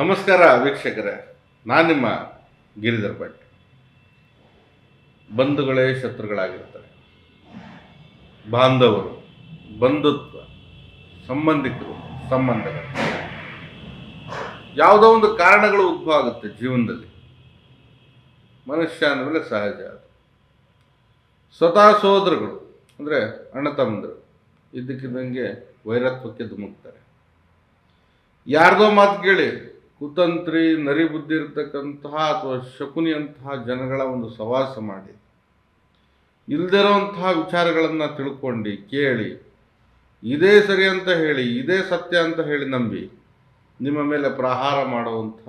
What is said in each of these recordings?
ನಮಸ್ಕಾರ ವೀಕ್ಷಕರೇ, ನಾನು ನಿಮ್ಮ ಗಿರಿಧರ್ ಭಟ್. ಬಂಧುಗಳೇ ಶತ್ರುಗಳಾಗಿರ್ತಾರೆ ಬಾಂಧವರು, ಬಂಧುತ್ವ, ಸಂಬಂಧಿಕರು, ಸಂಬಂಧಗಳು. ಯಾವುದೋ ಒಂದು ಕಾರಣಗಳು ಉದ್ಭವ ಆಗುತ್ತೆ ಜೀವನದಲ್ಲಿ. ಮನುಷ್ಯ ಅಂದಮೇಲೆ ಸಹಜ ಅದು. ಸ್ವತಃ ಸೋದರಗಳು, ಅಂದರೆ ಅಣ್ಣ ತಮ್ಮಂದರು, ಇದ್ದಕ್ಕಿದ್ದಂಗೆ ವೈರತ್ವಕ್ಕೆ ಧುಮುಕ್ತಾರೆ. ಯಾರ್ದೋ ಮಾತು ಕೇಳಿ ಕುತಂತ್ರಿ ನರಿ ಬುದ್ಧಿ ಇರತಕ್ಕಂತಹ ಅಥವಾ ಶಕುನಿಯಂತಹ ಜನಗಳ ಒಂದು ಸವಾಸ ಮಾಡಿ. ಇಲ್ದಿರೋಂತಹ ವಿಚಾರಗಳನ್ನು ತಿಳ್ಕೊಂಡು ಕೇಳಿ, ಇದೇ ಸರಿ ಅಂತ ಹೇಳಿ, ಇದೇ ಸತ್ಯ ಅಂತ ಹೇಳಿ ನಂಬಿ ನಿಮ್ಮ ಮೇಲೆ ಪ್ರಹಾರ ಮಾಡುವಂಥ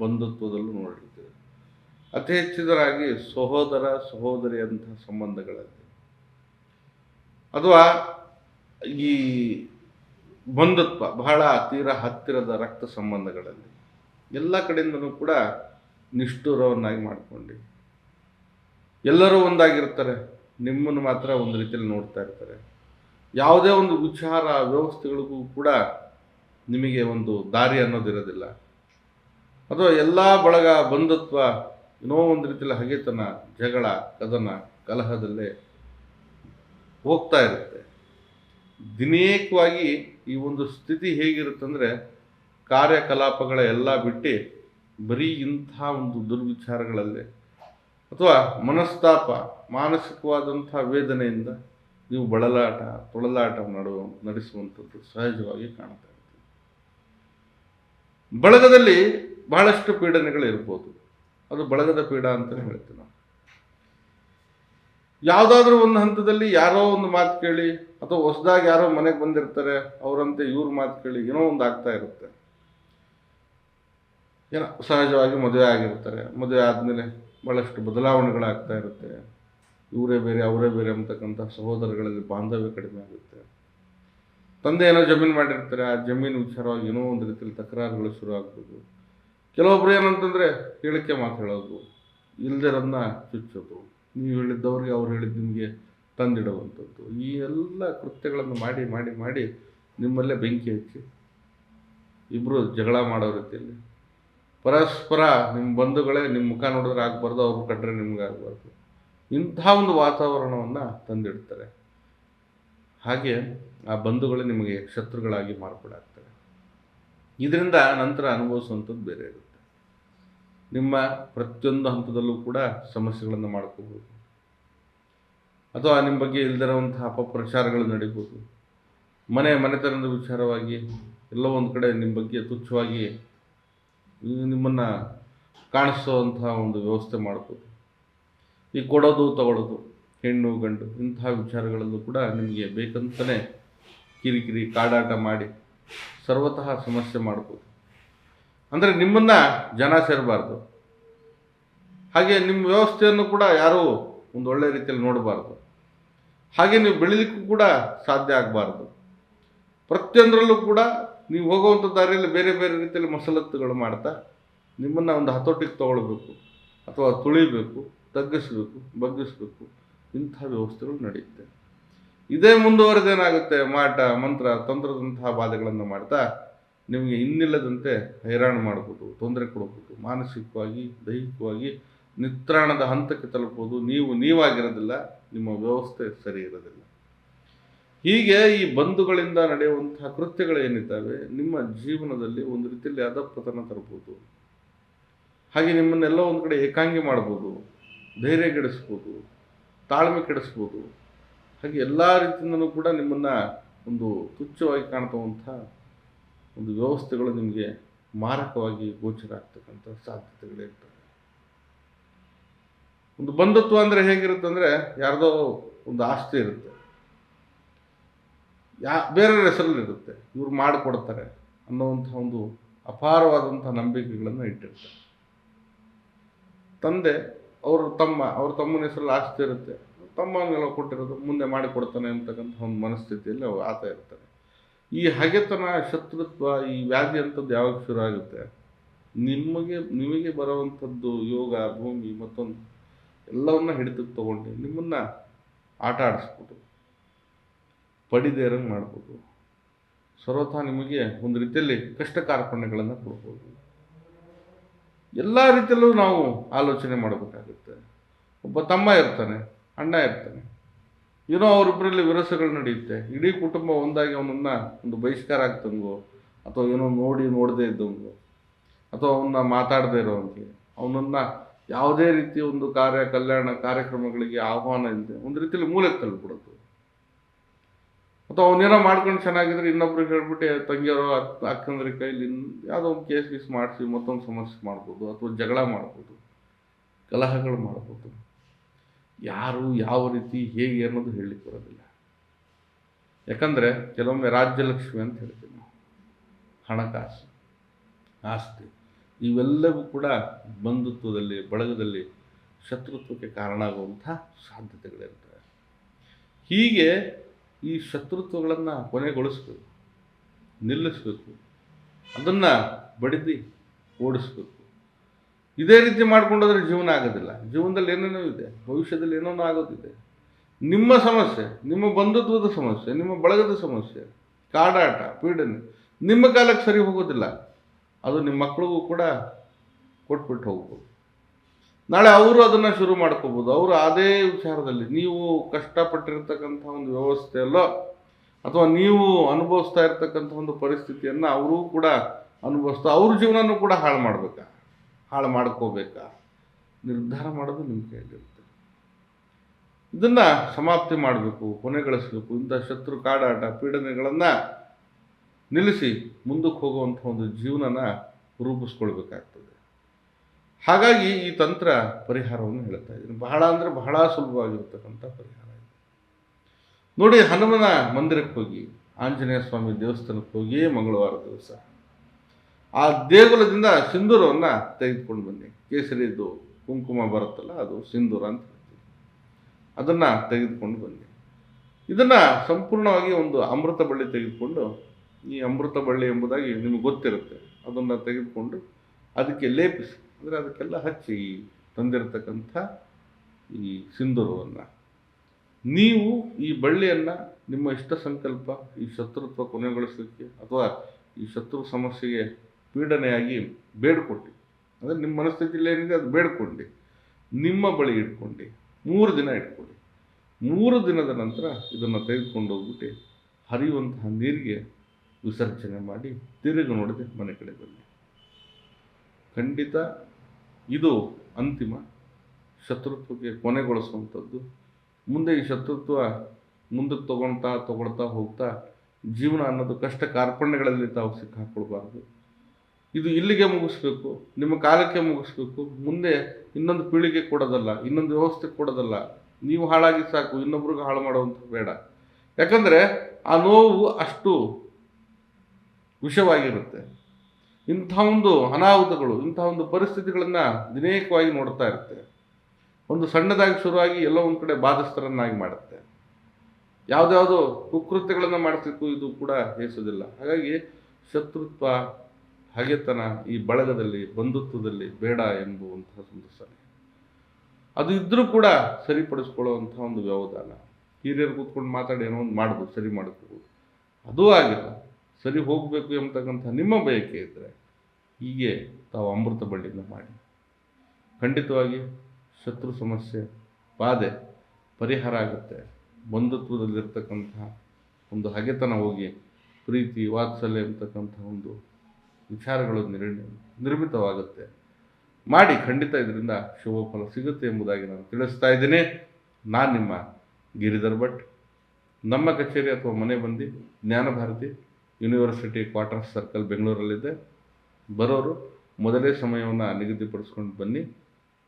ಬಂಧುತ್ವದಲ್ಲೂ ನೋಡಿರ್ತೇವೆ. ಅತಿ ಹೆಚ್ಚಿದರಾಗಿ ಸಹೋದರ ಸಹೋದರಿಯಂತಹ ಸಂಬಂಧಗಳಲ್ಲಿ. ಅಥವಾ ಈ ಬಂಧುತ್ವ ಬಹಳ ತೀರ ಹತ್ತಿರದ ರಕ್ತ ಸಂಬಂಧಗಳಲ್ಲಿ. ಎಲ್ಲ ಕಡೆಯಿಂದಲೂ ಕೂಡ ನಿಷ್ಠುರವನ್ನಾಗಿ ಮಾಡಿಕೊಂಡು. ಎಲ್ಲರೂ ಒಂದಾಗಿರ್ತಾರೆ, ನಿಮ್ಮನ್ನು ಮಾತ್ರ ಒಂದು ರೀತಿಯಲ್ಲಿ ನೋಡ್ತಾ ಇರ್ತಾರೆ. ಯಾವುದೇ ಒಂದು ವಿಚಾರ ವ್ಯವಸ್ಥೆಗಳಿಗೂ ಕೂಡ ನಿಮಗೆ ಒಂದು ದಾರಿ ಅನ್ನೋದಿರೋದಿಲ್ಲ. ಅಥವಾ ಎಲ್ಲ ಬಳಗ ಬಂಧುತ್ವ ಏನೋ ಒಂದು ರೀತಿಯಲ್ಲಿ ಹಗೆತನ, ಜಗಳ, ಕದನ, ಕಲಹದಲ್ಲೇ ಹೋಗ್ತಾ ಇರುತ್ತೆ. ದಿನೇಕವಾಗಿ ಈ ಒಂದು ಸ್ಥಿತಿ ಹೇಗಿರುತ್ತಂದರೆ ಕಾರ್ಯಕಲಾಪಗಳ ಎಲ್ಲ ಬಿಟ್ಟು ಬರೀ ಇಂಥ ಒಂದು ದುರ್ವಿಚಾರಗಳಲ್ಲಿ ಅಥವಾ ಮನಸ್ತಾಪ, ಮಾನಸಿಕವಾದಂಥ ವೇದನೆಯಿಂದ ನೀವು ಬಳಲಾಟ, ತೊಳಲಾಟ ನಡುವ ನಡೆಸುವಂಥದ್ದು ಸಹಜವಾಗಿ ಕಾಣ್ತಾ ಇರ್ತದೆ ಬಳಗದಲ್ಲಿ ಬಹಳಷ್ಟು ಪೀಡನೆಗಳು ಇರ್ಬೋದು. ಅದು ಬಳಗದ ಪೀಡ ಅಂತಲೇ ಹೇಳ್ತೀವಿ ನಾವು. ಯಾವುದಾದ್ರೂ ಒಂದು ಹಂತದಲ್ಲಿ ಯಾರೋ ಒಂದು ಮಾತು ಕೇಳಿ ಅಥವಾ ಹೊಸದಾಗಿ ಯಾರೋ ಮನೆಗೆ ಬಂದಿರ್ತಾರೆ, ಅವರಂತೆ ಇವ್ರ ಮಾತು ಕೇಳಿ ಏನೋ ಒಂದು ಆಗ್ತಾ ಇರುತ್ತೆ. ಏನೋ ಸಹಜವಾಗಿ ಮದುವೆ ಆಗಿರ್ತಾರೆ. ಮದುವೆ ಆದಮೇಲೆ ಭಾಳಷ್ಟು ಬದಲಾವಣೆಗಳಾಗ್ತಾ ಇರುತ್ತೆ. ಇವರೇ ಬೇರೆ, ಅವರೇ ಬೇರೆ ಅಂತಕ್ಕಂಥ ಸಹೋದರಗಳಲ್ಲಿ ಬಾಂಧವ್ಯ ಕಡಿಮೆ ಆಗುತ್ತೆ. ತಂದೆ ಏನೋ ಜಮೀನು ಮಾಡಿರ್ತಾರೆ, ಆ ಜಮೀನು ವಿಚಾರವಾಗಿ ಏನೋ ಒಂದು ರೀತಿಯಲ್ಲಿ ತಕರಾರುಗಳು ಶುರು ಆಗ್ಬೋದು. ಕೆಲವೊಬ್ರು ಏನಂತಂದರೆ ಹೇಳಿಕೆ ಮಾತು ಹೇಳೋದು ಚುಚ್ಚೋದು. ನೀವು ಹೇಳಿದ್ದವ್ರಿಗೆ ಅವ್ರು ಹೇಳಿದ್ದು ನಿಮಗೆ ತಂದಿಡುವಂಥದ್ದು. ಈ ಎಲ್ಲ ಕೃತ್ಯಗಳನ್ನು ಮಾಡಿ ಮಾಡಿ ಮಾಡಿ ನಿಮ್ಮಲ್ಲೇ ಬೆಂಕಿ ಹಚ್ಚಿ ಇಬ್ಬರು ಜಗಳ ಮಾಡೋ ರೀತಿಯಲ್ಲಿ ಪರಸ್ಪರ ನಿಮ್ಮ ಬಂಧುಗಳೇ ನಿಮ್ಮ ಮುಖ ನೋಡಿದ್ರೆ ಆಗಬಾರ್ದು, ಅವ್ರು ಕಂಡ್ರೆ ನಿಮ್ಗೆ ಆಗಬಾರ್ದು. ಇಂಥ ಒಂದು ವಾತಾವರಣವನ್ನು ತಂದಿಡ್ತಾರೆ. ಹಾಗೆ ಆ ಬಂಧುಗಳೇ ನಿಮಗೆ ಶತ್ರುಗಳಾಗಿ ಮಾರ್ಪಾಡಾಗ್ತವೆ ಇದರಿಂದ ನಂತರ ಅನುಭವಿಸುವಂಥದ್ದು ಬೇರೆ ಇರುತ್ತೆ. ನಿಮ್ಮ ಪ್ರತಿಯೊಂದು ಹಂತದಲ್ಲೂ ಕೂಡ ಸಮಸ್ಯೆಗಳನ್ನು ಮಾಡ್ಕೋಬೋದು. ಅಥವಾ ನಿಮ್ಮ ಬಗ್ಗೆ ಇಲ್ದಿರುವಂತಹ ಅಪಪ್ರಚಾರಗಳು ನಡೀಬೋದು. ಮನೆ ಮನೆತನದ ವಿಚಾರವಾಗಿ ಎಲ್ಲೋ ಒಂದು ಕಡೆ ನಿಮ್ಮ ಬಗ್ಗೆ ತುಚ್ಛವಾಗಿ ನಿಮ್ಮನ್ನು ಕಾಣಿಸುವಂತಹ ಒಂದು ವ್ಯವಸ್ಥೆ ಮಾಡ್ಬೋದು. ಈ ಕೊಡೋದು ತಗೊಳ್ಳೋದು ಹೆಣ್ಣು, ಗಂಡು ಇಂತಹ ವಿಚಾರಗಳಲ್ಲೂ ಕೂಡ ನಿಮಗೆ ಬೇಕಂತಲೇ ಕಿರಿಕಿರಿ ಕಾಡಾಟ ಮಾಡಿ ಸರ್ವತಃ ಸಮಸ್ಯೆ ಮಾಡ್ಬೋದು. ಅಂದರೆ ನಿಮ್ಮನ್ನು ಜನ ಸೇರಬಾರ್ದು. ಹಾಗೆ ನಿಮ್ಮ ವ್ಯವಸ್ಥೆಯನ್ನು ಕೂಡ ಯಾರೂ ಒಂದು ಒಳ್ಳೆ ರೀತಿಯಲ್ಲಿ ನೋಡಬಾರ್ದು. ಹಾಗೆ ನೀವು ಬೆಳೀಲಿಕ್ಕೂ ಕೂಡ ಸಾಧ್ಯ ಆಗಬಾರ್ದು. ಪ್ರತಿಯೊಂದರಲ್ಲೂ ಕೂಡ ನೀವು ಹೋಗುವಂಥ ದಾರಿಯಲ್ಲಿ ಬೇರೆ ಬೇರೆ ರೀತಿಯಲ್ಲಿ ಮಸಲತ್ತುಗಳು ಮಾಡ್ತಾ ನಿಮ್ಮನ್ನು ಒಂದು ಹತೋಟಿಗೆ ತಗೊಳ್ಬೇಕು, ಅಥವಾ ತುಳಿಬೇಕು, ತಗ್ಗಿಸ್ಬೇಕು, ಬಗ್ಗಿಸ್ಬೇಕು, ಇಂಥ ವ್ಯವಸ್ಥೆಗಳು ನಡೆಯುತ್ತೆ. ಇದೇ ಮುಂದುವರೆದೇನಾಗುತ್ತೆ, ಮಾಟ, ಮಂತ್ರ, ತಂತ್ರದಂತಹ ಬಾಧೆಗಳನ್ನು ಮಾಡ್ತಾ ನಿಮಗೆ ಇನ್ನಿಲ್ಲದಂತೆ ಹೈರಾಣ ಮಾಡ್ಬೋದು, ತೊಂದರೆ ಕೊಡ್ಬೋದು, ಮಾನಸಿಕವಾಗಿ, ದೈಹಿಕವಾಗಿ ನಿತ್ರಾಣದ ಹಂತಕ್ಕೆ ತಲುಪೋದು, ನೀವು ನೀವಾಗಿರೋದಿಲ್ಲ, ನಿಮ್ಮ ವ್ಯವಸ್ಥೆ ಸರಿ ಇರೋದಿಲ್ಲ. ಹೀಗೆ ಈ ಬಂಧುಗಳಿಂದ ನಡೆಯುವಂತಹ ಕೃತ್ಯಗಳೇನಿದ್ದಾವೆ ನಿಮ್ಮ ಜೀವನದಲ್ಲಿ ಒಂದು ರೀತಿಯಲ್ಲಿ ಅಧಪತನ ತರಬಹುದು. ಹಾಗೆ ನಿಮ್ಮನ್ನೆಲ್ಲ ಒಂದು ಕಡೆ ಏಕಾಂಗಿ ಮಾಡ್ಬೋದು, ಧೈರ್ಯ ಕೆಡಿಸ್ಬೋದು, ತಾಳ್ಮೆ ಕೆಡಿಸ್ಬೋದು. ಹಾಗೆ ಎಲ್ಲ ರೀತಿಯಿಂದಲೂ ಕೂಡ ನಿಮ್ಮನ್ನು ಒಂದು ತುಚ್ಛವಾಗಿ ಕಾಣ್ತವಂಥ ಒಂದು ವ್ಯವಸ್ಥೆಗಳು ನಿಮಗೆ ಮಾರಕವಾಗಿ ಗೋಚರ ಆಗ್ತಕ್ಕಂಥ ಸಾಧ್ಯತೆಗಳಿರ್ತವೆ. ಒಂದು ಬಂಧುತ್ವ ಅಂದರೆ ಹೇಗಿರುತ್ತೆ ಅಂದರೆ ಯಾರ್ದೋ ಒಂದು ಆಸ್ತಿ ಇರುತ್ತೆ. ಯಾ, ಬೇರೆಯವ್ರ ಹೆಸರಲ್ಲಿ ಇರುತ್ತೆ ಇವ್ರು ಮಾಡಿಕೊಡ್ತಾರೆ ಅನ್ನೋವಂಥ ಒಂದು ಅಪಾರವಾದಂಥ ನಂಬಿಕೆಗಳನ್ನು ಇಟ್ಟಿರ್ತಾರೆ. ತಂದೆ, ಅವರು ತಮ್ಮ, ಅವ್ರ ತಮ್ಮನ ಹೆಸರಲ್ಲಿ ಆಸ್ತಿ ಇರುತ್ತೆ. ತಮ್ಮನೆಲ್ಲ ಕೊಟ್ಟಿರೋದು ಮುಂದೆ ಮಾಡಿಕೊಡ್ತಾನೆ ಅಂತಕ್ಕಂಥ ಒಂದು ಮನಸ್ಥಿತಿಯಲ್ಲಿ ಅವ್ರು ಆತ ಇರ್ತಾರೆ ಈ ಹಗೆತನ, ಶತ್ರುತ್ವ, ಈ ವ್ಯಾಧಿ ಅಂಥದ್ದು ಯಾವಾಗ ಶುರು ಆಗುತ್ತೆ? ನಿಮಗೆ ನಿಮಗೆ ಬರುವಂಥದ್ದು ಯೋಗ, ಭೂಮಿ ಮತ್ತೊಂದು ಎಲ್ಲವನ್ನ ಹಿಡಿತಕ್ಕೆ ತೊಗೊಂಡು ನಿಮ್ಮನ್ನು ಆಟ ಆಡಿಸ್ಬೋದು. ಪಡಿದೇರಂಗೆ ಮಾಡ್ಬೋದು. ಸರ್ವಥ ನಿಮಗೆ ಒಂದು ರೀತಿಯಲ್ಲಿ ಕಷ್ಟ ಕಾರ್ಪಣ್ಯಗಳನ್ನು ಕೊಡ್ಬೋದು. ಎಲ್ಲ ರೀತಿಯಲ್ಲೂ ನಾವು ಆಲೋಚನೆ ಮಾಡಬೇಕಾಗುತ್ತೆ. ಒಬ್ಬ ತಮ್ಮ ಇರ್ತಾನೆ, ಅಣ್ಣ ಇರ್ತಾನೆ ಏನೋ ಅವರಿಬ್ಬರಲ್ಲಿ ವಿರಸಗಳು ನಡೆಯುತ್ತೆ. ಇಡೀ ಕುಟುಂಬ ಒಂದಾಗಿ ಅವನನ್ನು ಒಂದು ಬಹಿಷ್ಕಾರ ಆಗ್ತಂಗೋ, ಅಥವಾ ಏನೋ ನೋಡಿ ನೋಡದೇ ಇದ್ದಂಗೋ, ಅಥವಾ ಅವನ್ನ ಮಾತಾಡದೇ ಇರೋವಂಗೆ. ಅವನನ್ನು ಯಾವುದೇ ರೀತಿಯ ಒಂದು ಕಾರ್ಯ, ಕಲ್ಯಾಣ ಕಾರ್ಯಕ್ರಮಗಳಿಗೆ ಆಹ್ವಾನ ಇಲ್ಲದೆ ಒಂದು ರೀತಿಯಲ್ಲಿ ಮೂಲಕ್ಕೆ ತಳ್ಳಿಬಿಡೋದು ಅಥವಾ ಅವನೇನೋ ಮಾಡ್ಕೊಂಡು ಚೆನ್ನಾಗಿದ್ರೆ ಇನ್ನೊಬ್ರಿಗೆ ಹೇಳ್ಬಿಟ್ಟು ತಂಗಿಯವರು ಅಕ್ಕ ಅಕ್ಕಂದ್ರ ಕೈಲಿ ಯಾವುದೋ ಒಂದು ಕೇಸ್ ಗೀಸ್ ಮಾಡಿಸಿ ಮತ್ತೊಂದು ಸಮಸ್ಯೆ ಮಾಡ್ಬೋದು, ಅಥವಾ ಜಗಳ ಮಾಡ್ಬೋದು, ಕಲಹಗಳು ಮಾಡ್ಬೋದು. ಯಾರು ಯಾವ ರೀತಿ ಹೇಗೆ ಅನ್ನೋದು ಹೇಳಲಿಕ್ಕೆ ಬರೋದಿಲ್ಲ. ಯಾಕಂದರೆ ಕೆಲವೊಮ್ಮೆ ರಾಜ್ಯಲಕ್ಷ್ಮಿ ಅಂತ ಹೇಳ್ತೀವಿ ನಾವು. ಹಣಕಾಸು, ಆಸ್ತಿ, ಇವೆಲ್ಲವೂ ಕೂಡ ಬಂಧುತ್ವದಲ್ಲಿ, ಬಳಗದಲ್ಲಿ ಶತ್ರುತ್ವಕ್ಕೆ ಕಾರಣ ಆಗುವಂಥ ಸಾಧ್ಯತೆಗಳಿರ್ತವೆ. ಹೀಗೆ ಈ ಶತ್ರುತ್ವಗಳನ್ನು ಕೊನೆಗೊಳಿಸ್ಬೇಕು, ನಿಲ್ಲಿಸ್ಬೇಕು, ಅದನ್ನು ಬಡಿದು ಓಡಿಸ್ಬೇಕು. ಇದೇ ರೀತಿ ಮಾಡ್ಕೊಂಡೋದ್ರೆ ಜೀವನ ಆಗೋದಿಲ್ಲ. ಜೀವನದಲ್ಲಿ ಏನೇನೋ ಇದೆ, ಭವಿಷ್ಯದಲ್ಲಿ ಏನೇನೋ ಆಗೋದಿದೆ. ನಿಮ್ಮ ಸಮಸ್ಯೆ, ನಿಮ್ಮ ಬಂಧುತ್ವದ ಸಮಸ್ಯೆ, ನಿಮ್ಮ ಬಳಗದ ಸಮಸ್ಯೆ, ಕಾಡಾಟ, ಪೀಡನೆ, ನಿಮ್ಮ ಕಾಲಕ್ಕೆ ಸರಿ ಹೋಗೋದಿಲ್ಲ. ಅದು ನಿಮ್ಮ ಮಕ್ಕಳಿಗೂ ಕೂಡ ಕೊಟ್ಬಿಟ್ಟು ಹೋಗ್ಬೋದು. ನಾಳೆ ಅವರು ಅದನ್ನು ಶುರು ಮಾಡ್ಕೋಬೋದು. ಅವರು ಅದೇ ವಿಚಾರದಲ್ಲಿ, ನೀವು ಕಷ್ಟಪಟ್ಟಿರ್ತಕ್ಕಂಥ ಒಂದು ವ್ಯವಸ್ಥೆಯಲ್ಲೋ ಅಥವಾ ನೀವು ಅನುಭವಿಸ್ತಾ ಇರ್ತಕ್ಕಂಥ ಒಂದು ಪರಿಸ್ಥಿತಿಯನ್ನು ಅವರೂ ಕೂಡ ಅನುಭವಿಸ್ತಾ, ಅವ್ರ ಜೀವನನೂ ಕೂಡ ಹಾಳು ಮಾಡಬೇಕಾ ಹಾಳು ಮಾಡ್ಕೋಬೇಕಾ? ನಿರ್ಧಾರ ಮಾಡೋದು ನಿಮ್ಮ ಕೈಯಲ್ಲಿರುತ್ತೆ. ಇದನ್ನು ಸಮಾಪ್ತಿ ಮಾಡಬೇಕು, ಕೊನೆಗಳಿಸಬೇಕು, ಇಂಥ ಶತ್ರು ಕಾಡಾಟ ಪೀಡನೆಗಳನ್ನು ನಿಲ್ಲಿಸಿ ಮುಂದಕ್ಕೆ ಹೋಗುವಂಥ ಒಂದು ಜೀವನನ ರೂಪಿಸ್ಕೊಳ್ಬೇಕಾಗ್ತದೆ. ಹಾಗಾಗಿ ಈ ತಂತ್ರ ಪರಿಹಾರವನ್ನು ಹೇಳ್ತಾ ಇದ್ದೀನಿ. ಬಹಳ ಅಂದರೆ ಬಹಳ ಸುಲಭವಾಗಿರ್ತಕ್ಕಂಥ ಪರಿಹಾರ ಇದೆ. ನೋಡಿ ಹನುಮನ ಮಂದಿರಕ್ಕೆ ಹೋಗಿ, ಆಂಜನೇಯ ಸ್ವಾಮಿ ದೇವಸ್ಥಾನಕ್ಕೆ ಹೋಗಿ ಮಂಗಳವಾರ ದಿವಸ. ಆ ದೇಗುಲದಿಂದ ಸಿಂಧೂರವನ್ನು ತೆಗೆದುಕೊಂಡು ಬನ್ನಿ. ಕೇಸರಿದು ಕುಂಕುಮ ಬರುತ್ತಲ್ಲ, ಅದು ಸಿಂಧೂರ ಅಂತ ಅದನ್ನು ತೆಗೆದುಕೊಂಡು ಬನ್ನಿ. ಇದನ್ನು ಸಂಪೂರ್ಣವಾಗಿ ಒಂದು ಅಮೃತ ಬಳ್ಳಿ ತೆಗೆದುಕೊಂಡು, ಈ ಅಮೃತ ಬಳ್ಳಿ ಎಂಬುದಾಗಿ ನಿಮಗೆ ಗೊತ್ತಿರುತ್ತೆ. ಅದನ್ನು ತೆಗೆದುಕೊಂಡು ಅದಕ್ಕೆ ಲೇಪಿಸಿ, ಅಂದರೆ ಅದಕ್ಕೆಲ್ಲ ಹಚ್ಚಿ ತಂದಿರತಕ್ಕಂಥ ಈ ಸಿಂಧೂರವನ್ನು. ನೀವು ಈ ಬಳ್ಳಿಯನ್ನು ನಿಮ್ಮ ಇಷ್ಟ ಸಂಕಲ್ಪ, ಈ ಶತ್ರುತ್ವ ಕೊನೆಗೊಳಿಸಲಿಕ್ಕೆ ಅಥವಾ ಈ ಶತ್ರು ಸಮಸ್ಯೆಗೆ ಪೀಡನೆಯಾಗಿ ಬೇಡ್ಕೊಟ್ಟು ಅಂದರೆ ನಿಮ್ಮ ಮನಸ್ಥಿತಿಯಲ್ಲಿ ಏನಿದೆ ಅದು ಬೇಡ್ಕೊಂಡು. ನಿಮ್ಮ ಬಳಿ ಇಟ್ಕೊಂಡು. ಮೂರು ದಿನ ಇಟ್ಕೊಳ್ಳಿ ಮೂರು ದಿನದ ನಂತರ ಇದನ್ನು ತೆಗೆದುಕೊಂಡು ಹೋಗ್ಬಿಟ್ಟು ಹರಿಯುವಂತಹ ನೀರಿಗೆ ವಿಸರ್ಜನೆ ಮಾಡಿ ತಿರುಗಿ ನೋಡದೆ ಮನೆ ಕಡೆ ಬನ್ನಿ. ಖಂಡಿತ ಇದು ಅಂತಿಮ ಶತ್ರುತ್ವಕ್ಕೆ ಕೊನೆಗೊಳಿಸುವಂಥದ್ದು. ಮುಂದೆ ಈ ಶತ್ರುತ್ವ ಮುಂದಕ್ಕೆ ತಗೊಳ್ತಾ ತೊಗೊಳ್ತಾ ಹೋಗ್ತಾ ಜೀವನ ಅನ್ನೋದು ಕಷ್ಟ ಕಾರ್ಪಣ್ಯಗಳಲ್ಲಿ ತಾವು ಸಿಕ್ಕಾಕೊಳ್ಬಾರ್ದು. ಇದು ಇಲ್ಲಿಗೆ ಮುಗಿಸ್ಬೇಕು, ನಿಮ್ಮ ಕಾಲಕ್ಕೆ ಮುಗಿಸ್ಬೇಕು, ಮುಂದೆ ಇನ್ನೊಂದು ಪೀಳಿಗೆ ಕೊಡೋದಲ್ಲ, ಇನ್ನೊಂದು ವ್ಯವಸ್ಥೆ ಕೊಡೋದಲ್ಲ, ನೀವು ಹಾಳಾಗಿ ಸಾಕು, ಇನ್ನೊಬ್ರಿಗೆ ಹಾಳು ಮಾಡುವಂಥ ಬೇಡ. ಯಾಕಂದರೆ ಆ ನೋವು ಅಷ್ಟು ವಿಷವಾಗಿರುತ್ತೆ. ಇಂಥ ಒಂದು ಅನಾಹುತಗಳು, ಇಂಥ ಒಂದು ಪರಿಸ್ಥಿತಿಗಳನ್ನು ದಿನೇಕವಾಗಿ ನೋಡ್ತಾ ಇರುತ್ತೆ. ಒಂದು ಸಣ್ಣದಾಗಿ ಶುರುವಾಗಿ ಎಲ್ಲೋ ಒಂದು ಕಡೆ ಬಾಧಿಸ್ತರನ್ನಾಗಿ ಮಾಡುತ್ತೆ. ಯಾವುದ್ಯಾವುದೋ ಕುಕೃತ್ಯಗಳನ್ನು ಮಾಡಿಸಲಿಕ್ಕೂ ಇದು ಕೂಡ ಹೇಸೋದಿಲ್ಲ. ಹಾಗಾಗಿ ಶತ್ರುತ್ವ ಹಗೆತನ ಈ ಬಳಗದಲ್ಲಿ, ಬಂಧುತ್ವದಲ್ಲಿ ಬೇಡ ಎಂಬುವಂತಹ ಒಂದು ಸಲಹೆ ಅದು ಇದ್ದರೂ ಕೂಡ ಸರಿಪಡಿಸ್ಕೊಳ್ಳುವಂಥ ಒಂದು ವ್ಯವಧಾನ. ಹಿರಿಯರು ಕೂತ್ಕೊಂಡು ಮಾತಾಡಿ ಏನೋ ಒಂದು ಮಾಡ್ಬೋದು, ಸರಿ ಮಾಡ್ಕೋಬೋದು ಅದೂ ಆಗಿಲ್ಲ. ಸರಿ ಹೋಗಬೇಕು ಎಂಬತಕ್ಕಂಥ ನಿಮ್ಮ ಬಯಕೆ ಇದ್ದರೆ ಹೀಗೆ ತಾವು ಅಮೃತ ಬಳ್ಳಿನ ಮಾಡಿ. ಖಂಡಿತವಾಗಿ ಶತ್ರು ಸಮಸ್ಯೆ, ಬಾಧೆ, ಪರಿಹಾರ ಆಗುತ್ತೆ. ಬಂಧುತ್ವದಲ್ಲಿರ್ತಕ್ಕಂಥ ಒಂದು ಹಗೆತನ ಹೋಗಿ, ಪ್ರೀತಿ, ವಾತ್ಸಲ್ಯ ಎಂಬತಕ್ಕಂಥ ಒಂದು ವಿಚಾರಗಳು ನಿರ್, ನಿರ್ಮಿತವಾಗುತ್ತೆ. ಮಾಡಿ ಖಂಡಿತ ಇದರಿಂದ ಶುಭ ಫಲ ಸಿಗುತ್ತೆ ಎಂಬುದಾಗಿ ನಾನು ತಿಳಿಸ್ತಾ ಇದ್ದೀನಿ. ನಾನು ನಿಮ್ಮ ಗಿರಿಧರ್ ಭಟ್. ನಮ್ಮ ಕಚೇರಿ ಅಥವಾ ಮನೆ ಬಂದು ಜ್ಞಾನಭಾರತಿ ಯೂನಿವರ್ಸಿಟಿ ಕ್ವಾರ್ಟರ್ಸ್ ಸರ್ಕಲ್ ಬೆಂಗಳೂರಲ್ಲಿದೆ. ಬರೋರು ಮೊದಲೇ ಸಮಯವನ್ನು ನಿಗದಿಪಡಿಸ್ಕೊಂಡು ಬನ್ನಿ.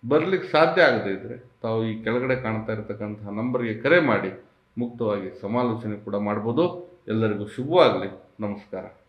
ಬರಲಿಕ್ಕೆ ಸಾಧ್ಯ ಆಗದೇ ಇದ್ದರೆ ತಾವು ಈ ಕೆಳಗಡೆ ಕಾಣ್ತಾ ಇರತಕ್ಕಂತಹ ನಂಬರ್ಗೆ ಕರೆ ಮಾಡಿ ಮುಕ್ತವಾಗಿ ಸಮಾಲೋಚನೆ ಕೂಡ ಮಾಡ್ಬೋದು. ಎಲ್ಲರಿಗೂ ಶುಭವಾಗಲಿ. ನಮಸ್ಕಾರ.